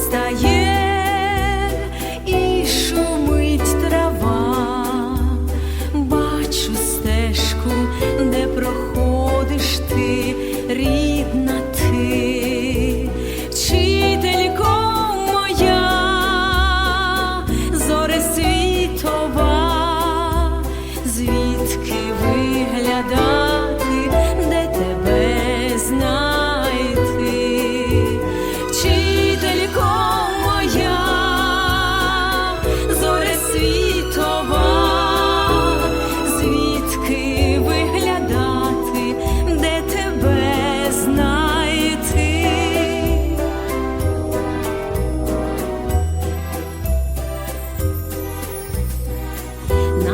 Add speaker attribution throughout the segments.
Speaker 1: Стає і шумить трава, бачу стежку, де проходиш ти, рідна ти, вчителько моя, зоре світова.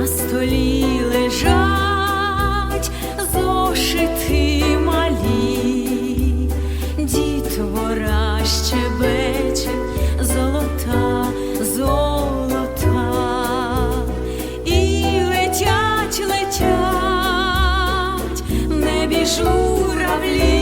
Speaker 1: столі лежать зошити малі, дітвора ще бече золота, золота, і летять, летять, в небі журавлі.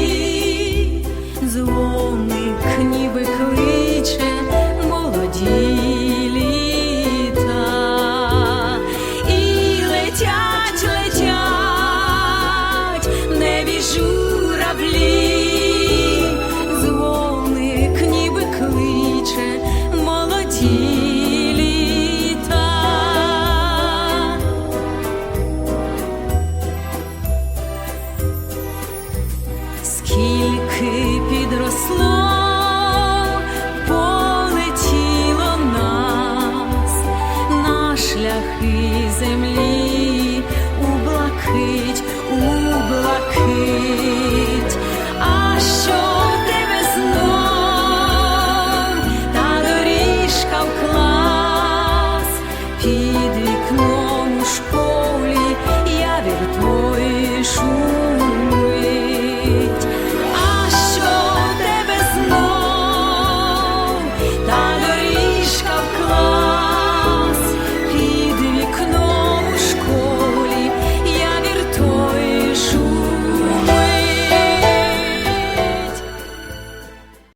Speaker 1: Скільки